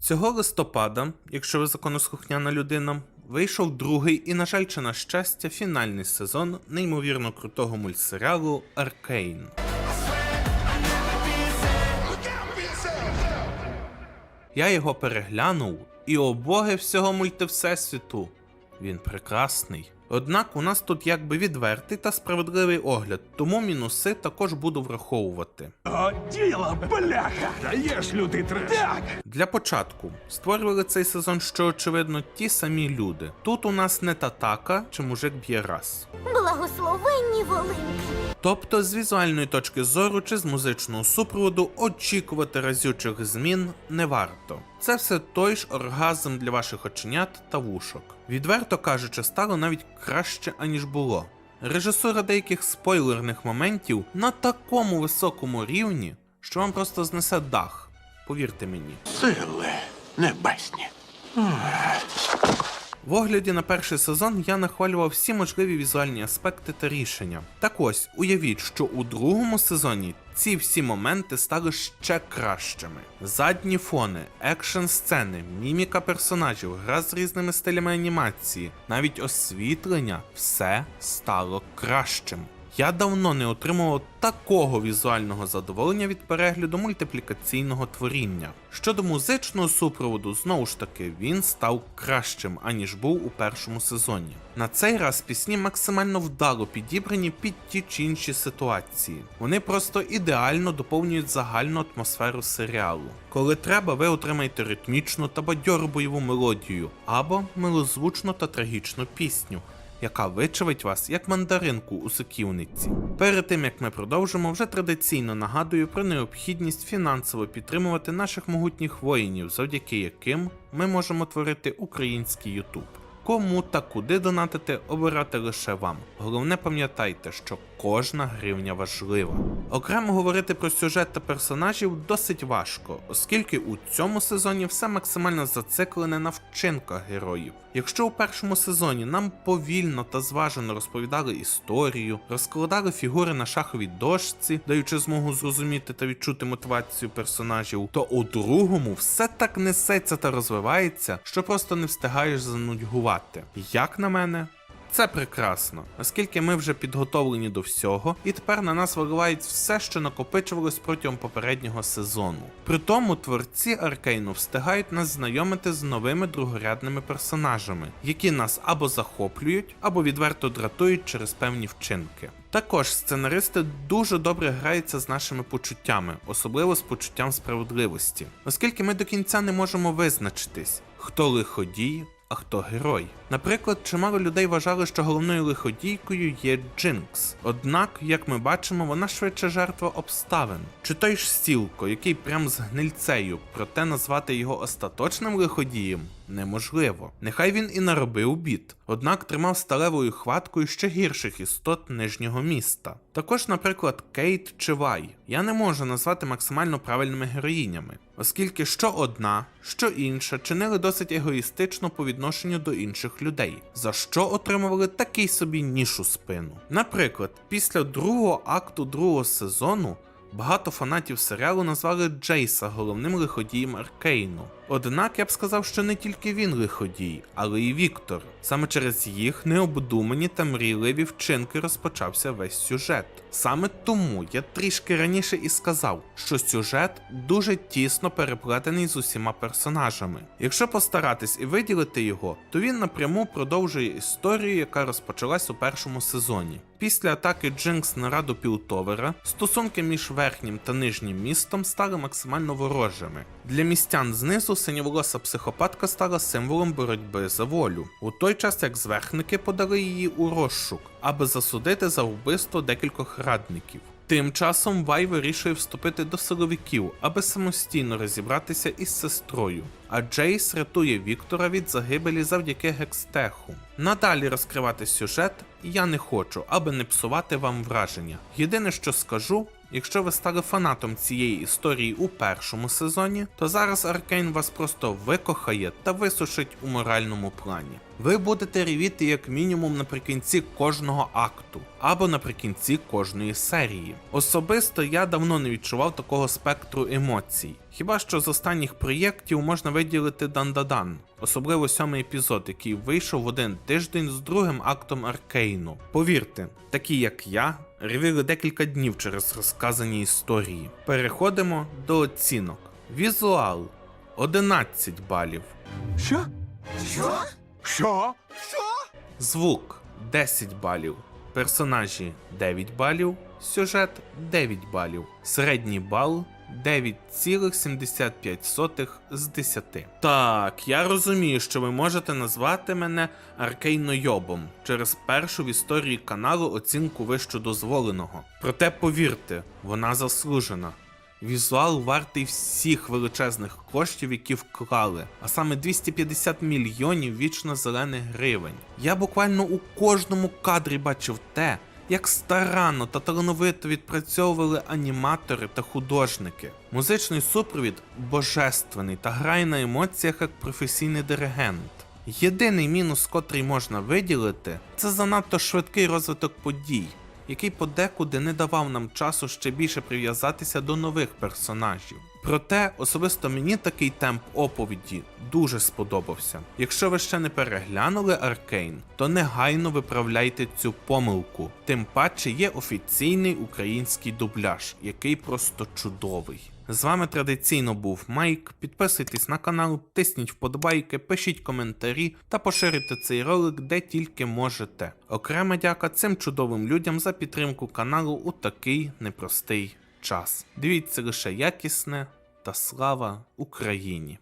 Цього листопада, якщо ви законослухняна людина, вийшов другий і, на жаль, чи на щастя, фінальний сезон неймовірно крутого мультсеріалу Аркейн. Я його переглянув, і о боги всього мультивсесвіту. Він прекрасний. Однак у нас тут якби відвертий та справедливий огляд, тому мінуси також буду враховувати. О, діло, бляха! Даєш лютий треш. Так! Для початку створювали цей сезон, що очевидно, ті самі люди. Тут у нас не татака чи мужик б'є раз. Благословенні волинки. Тобто, з візуальної точки зору чи з музичного супроводу очікувати разючих змін не варто. Це все той ж оргазм для ваших оченят та вушок. Відверто кажучи, стало навіть краще, аніж було. Режисура деяких спойлерних моментів на такому високому рівні, що вам просто знесе дах. Повірте мені. Сили небесні. В огляді на перший сезон я нахвалював всі можливі візуальні аспекти та рішення. Так ось, уявіть, що у другому сезоні ці всі моменти стали ще кращими. Задні фони, екшн сцени, міміка персонажів, гра з різними стилями анімації, навіть освітлення все стало кращим. Я давно не отримував такого візуального задоволення від перегляду мультиплікаційного творіння. Щодо музичного супроводу, знову ж таки, він став кращим, аніж був у першому сезоні. На цей раз пісні максимально вдало підібрані під ті чи інші ситуації. Вони просто ідеально доповнюють загальну атмосферу серіалу. Коли треба, ви отримаєте ритмічну та бадьору бойову мелодію або милозвучну та трагічну пісню яка вичавить вас як мандаринку у соківниці. Перед тим як ми продовжимо, вже традиційно нагадую про необхідність фінансово підтримувати наших могутніх воїнів, завдяки яким ми можемо творити український Ютуб. Кому та куди донатити, обирати лише вам. Головне пам'ятайте, що кожна гривня важлива. Окремо говорити про сюжет та персонажів досить важко, оскільки у цьому сезоні все максимально зациклене на вчинках героїв. Якщо у першому сезоні нам повільно та зважено розповідали історію, розкладали фігури на шаховій дошці, даючи змогу зрозуміти та відчути мотивацію персонажів, то у другому все так несеться та розвивається, що просто не встигаєш занудьгувати. Як на мене, це прекрасно, оскільки ми вже підготовлені до всього, і тепер на нас виливають все, що накопичувалось протягом попереднього сезону. При тому творці Аркейну встигають нас знайомити з новими другорядними персонажами, які нас або захоплюють, або відверто дратують через певні вчинки. Також сценаристи дуже добре граються з нашими почуттями, особливо з почуттям справедливості, оскільки ми до кінця не можемо визначитись, хто лиходій, а хто герой. Наприклад, чимало людей вважали, що головною лиходійкою є Джинкс. Однак, як ми бачимо, вона швидше жертва обставин. Чи той ж Стілко, який прям з гнильцею, проте назвати його остаточним лиходієм неможливо. Нехай він і наробив бід, однак тримав сталевою хваткою ще гірших істот нижнього міста. Також, наприклад, Кейт чи Вай я не можу назвати максимально правильними героїнями, оскільки що одна, що інша чинили досить егоїстично по відношенню до інших людей, за що отримували такий собі ніж у спину. Наприклад, після другого акту другого сезону. Багато фанатів серіалу назвали Джейса головним лиходієм Аркейну. Однак я б сказав, що не тільки він лиходій, але й Віктор. Саме через їх необдумані та мрійливі вчинки розпочався весь сюжет. Саме тому я трішки раніше і сказав, що сюжет дуже тісно переплетений з усіма персонажами. Якщо постаратись і виділити його, то він напряму продовжує історію, яка розпочалась у першому сезоні. Після атаки Джинкс на раду Пілтовера стосунки між верхнім та нижнім містом стали максимально ворожими. Для містян знизу синьоволоса психопатка стала символом боротьби за волю, у той час як зверхники подали її у розшук, аби засудити за вбивство декількох радників. Тим часом Вай вирішує вступити до силовиків, аби самостійно розібратися із сестрою. А Джейс рятує Віктора від загибелі завдяки гекстеху. Надалі розкривати сюжет я не хочу, аби не псувати вам враження. Єдине, що скажу, якщо ви стали фанатом цієї історії у першому сезоні, то зараз Аркейн вас просто викохає та висушить у моральному плані. Ви будете ревіти як мінімум наприкінці кожного акту або наприкінці кожної серії. Особисто я давно не відчував такого спектру емоцій. Хіба що з останніх проєктів можна виділити Дандадан, особливо сьомий епізод, який вийшов в один тиждень з другим актом Аркейну. Повірте, такі як я, ревіли декілька днів через розказані історії. Переходимо до оцінок. Візуал 11 балів. Що? Що? Звук 10 балів, персонажі 9 балів, сюжет 9 балів, середній бал 9,75 з 10. Так, я розумію, що ви можете назвати мене аркейнойобом через першу в історії каналу оцінку вищу дозволеного. Проте повірте, вона заслужена. Візуал вартий всіх величезних коштів, які вклали, а саме 250 мільйонів вічно зелених гривень. Я буквально у кожному кадрі бачив те, як старанно та талановито відпрацьовували аніматори та художники. Музичний супровід божественний та грає на емоціях як професійний диригент. Єдиний мінус, котрий можна виділити, це занадто швидкий розвиток подій який подекуди не давав нам часу ще більше прив'язатися до нових персонажів. Проте особисто мені такий темп оповіді дуже сподобався. Якщо ви ще не переглянули Аркейн, то негайно виправляйте цю помилку. Тим паче є офіційний український дубляж, який просто чудовий. З вами традиційно був Майк. Підписуйтесь на канал, тисніть вподобайки, пишіть коментарі та поширюйте цей ролик де тільки можете. Окрема дяка цим чудовим людям за підтримку каналу у такий непростий час. Дивіться лише якісне та слава Україні!